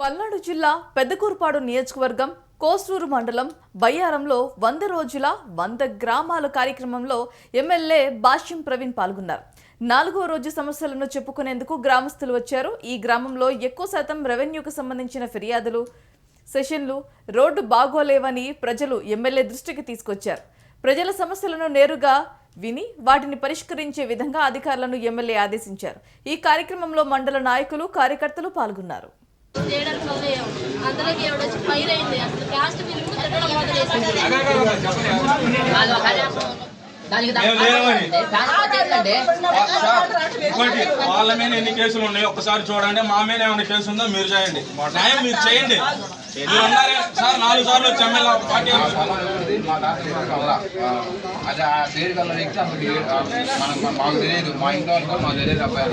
పల్నాడు జిల్లా పెద్దకూరుపాడు నియోజకవర్గం కోసూరు మండలం బయ్యారంలో వంద రోజుల వంద గ్రామాల కార్యక్రమంలో ఎమ్మెల్యే భాష్యం ప్రవీణ్ పాల్గొన్నారు. నాలుగో రోజు సమస్యలను చెప్పుకునేందుకు గ్రామస్తులు వచ్చారు. ఈ గ్రామంలో ఎక్కువ శాతం రెవెన్యూకు సంబంధించిన ఫిర్యాదులు సెషన్లు రోడ్డు బాగోలేవని ప్రజలు ఎమ్మెల్యే దృష్టికి తీసుకొచ్చారు. ప్రజల సమస్యలను నేరుగా విని వాటిని పరిష్కరించే విధంగా అధికారులను ఎమ్మెల్యే ఆదేశించారు. ఈ కార్యక్రమంలో మండల నాయకులు కార్యకర్తలు పాల్గొన్నారు. ఎవడొచ్చి ఫైర్ అయింది. అసలు క్యాస్ట్ వాళ్ళ మీద ఎన్ని కేసులు ఉన్నాయి? ఒక్కసారి చూడండి. మా మీద ఏమైనా కేసు ఉందో మీరు చేయండి. న్యాయం మీరు చేయండి. మీరు ఉన్నారే సార్ నాలుగు సార్లు వచ్చి ఎమ్మెల్యే పార్టీ అది ఆ వ్యక్తి మనకు మాకు తెలియదు. మా ఇంట్లో వాళ్ళకి మాకు తెలియదు అబ్బాయి.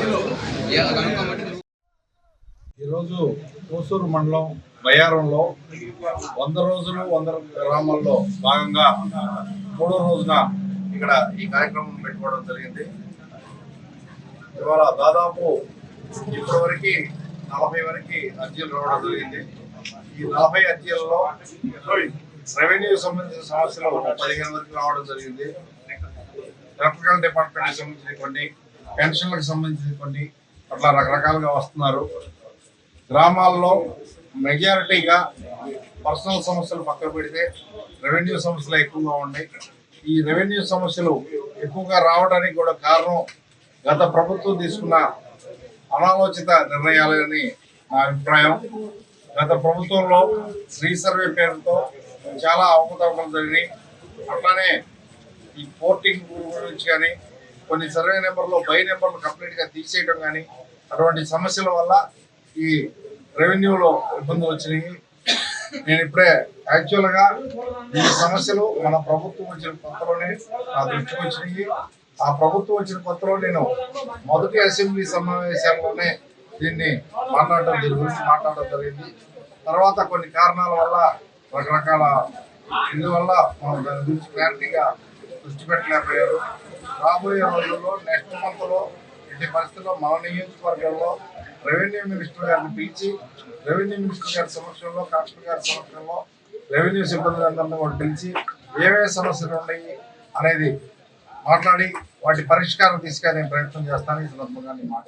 కనుక్కోబట్టి ఈరోజు కోసూరు మండలం బయ్యారంలో వంద రోజులు వంద గ్రామాల్లో భాగంగా మూడో రోజున ఇక్కడ ఈ కార్యక్రమం పెట్టుకోవడం జరిగింది. ఇవాళ దాదాపు ఇప్పటివరకు నలభై వరకు అర్జీలు రావడం జరిగింది. ఈ నలభై అర్జీలలో రెవెన్యూ సంబంధించిన సమస్యలు పదిహేను వరకు రావడం జరిగింది. ఎలక్ట్రికల్ డిపార్ట్మెంట్కి సంబంధించిన కొన్ని పెన్షన్లకు సంబంధించిన కొన్ని అట్లా రకరకాలుగా వస్తున్నారు. గ్రామాల్లో మెజారిటీగా పర్సనల్ సమస్యలు పక్కన పెడితే రెవెన్యూ సమస్యలు ఎక్కువగా ఉన్నాయి. ఈ రెవెన్యూ సమస్యలు ఎక్కువగా రావడానికి కూడా కారణం గత ప్రభుత్వం తీసుకున్న అనాలోచిత నిర్ణయాలని నా అభిప్రాయం. గత ప్రభుత్వంలో శ్రీ సర్వే పేరుతో చాలా అవకతవకలు జరిగినాయి. అట్లానే ఈ పోర్టింగ్ గురించి కానీ కొన్ని సర్వే నెంబర్లో బై నెంబర్లు కంప్లీట్గా తీసేయడం కానీ అటువంటి సమస్యల వల్ల ఈ రెవెన్యూలో ఇబ్బందులు వచ్చినాయి. నేను ఇప్పుడే యాక్చువల్గా ఈ సమస్యలు మన ప్రభుత్వం వచ్చిన కొత్తలోనే నా దృష్టికి వచ్చినాయి. ఆ ప్రభుత్వం వచ్చిన కొత్తలో నేను మొదటి అసెంబ్లీ సమావేశాల్లోనే దీన్ని మాట్లాడడం దీని గురించి మాట్లాడడం జరిగింది. తర్వాత కొన్ని కారణాల వల్ల రకరకాల ఇందువల్ల మనం దాని గురించి క్లారిటీగా దృష్టి పెట్టలేకపోయారు. రాబోయే రోజుల్లో నెక్స్ట్ మంత్లో లో పరిస్థితుల్లో మన నియోజకవర్గంలో రెవెన్యూ మినిస్టర్ గారిని పిలిచి రెవెన్యూ మినిస్టర్ గారి సమక్షంలో కలెక్టర్ గారి సమక్షంలో రెవెన్యూ సిబ్బంది కూడా పిలిచి ఏవే సమస్యలు ఉన్నాయి అనేది మాట్లాడి వాటి పరిష్కారం తీసుకునే ప్రయత్నం చేస్తాను. ఈ సందర్భంగా నేను మాట